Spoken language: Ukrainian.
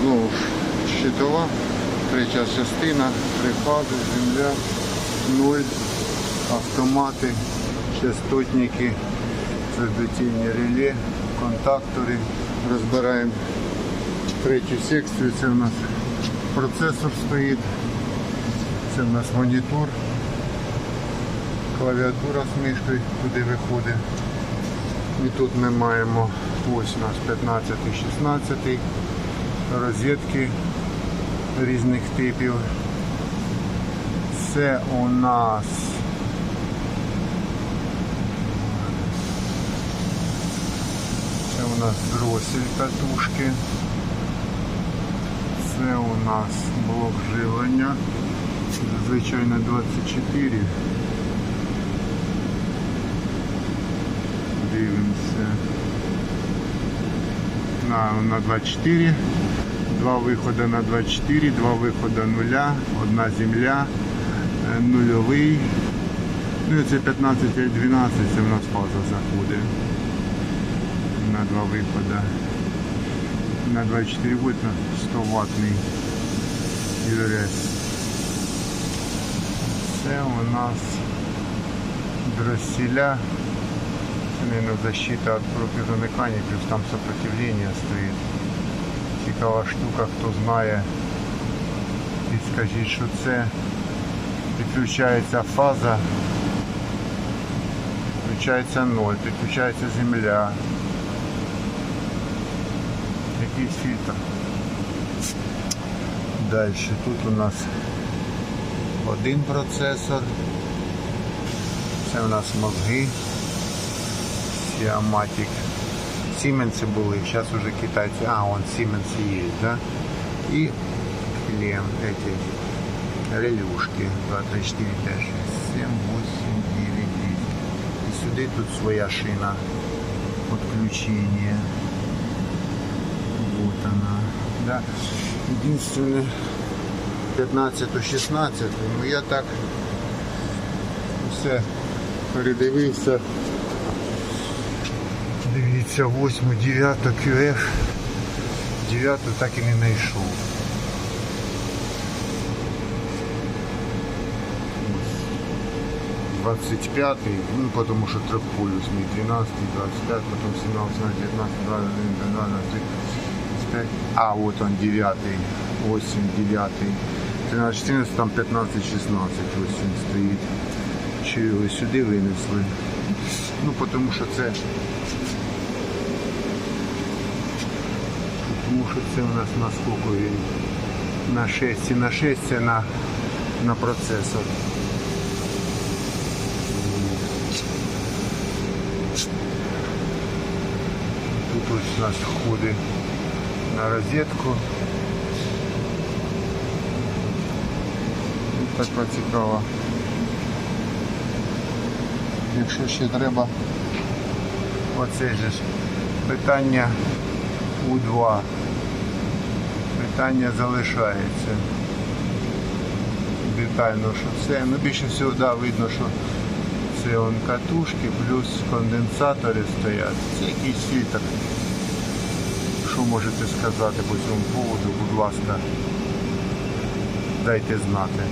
знову ж щитова, третя частина, три фази, земля, нуль, автомати, частотники, твердотільні реле, контактори. Розбираємо третю секцію. Це у нас процесор стоїть. Це у нас монітор, клавіатура з мишкою, куди виходить. І тут ми маємо ось у нас 15 16 розетки різних типів. Це у нас це у нас дросель катушки. Це у нас блок живлення. Звичайно 24. Дивимося. На, на 24. Два виходи на 24, два виходи нуля, одна земля, е, нульовий. Ну і це 15 і 12, це в нас фаза заходить. На два виходи. На 24 вольт 100 ваттний ЮРС. Це у нас дросселя. Це, наверное, защита від протизамикання, плюс там сопротивление стоїть. Цікава штука, хто знає, підскажіть, що це. Підключається фаза, підключається ноль, підключається земля. Якийсь фільтр. Далі тут у нас один процесор. Це у нас мозги. Сіаматик. Сіменси були, зараз уже китайці. А, он Siemens є, да? І клем, эти релюшки. 2, 3, 4, 5, 6, 7, 8, 9, 10. І сюди тут своя шина подключення. Вот она. Да. Единственное, 15-16, ну я так все передивився. Дивіться, 8, 9 QF. 9 так і не знайшов. 25, ну потому что трехполюсный, 13, 25, потом 17, 19, 21, 22, 25. А, вот он 9, 8, 9, 13, 14, там 15, 16, ось він стоїть. Чи його сюди винесли? Ну, тому що це тому що це у нас на сколько він? На 6 і на 6 це на, на процесор. Тут ось у нас входи на розетку. Така цікава. Якщо ще треба оце ж питання У2. Питання залишається. Детально, що це. Ну більше всього да, видно, що це он катушки, плюс конденсатори стоять. Це якийсь фільтр. Що можете сказати по цьому поводу, будь ласка, дайте знати.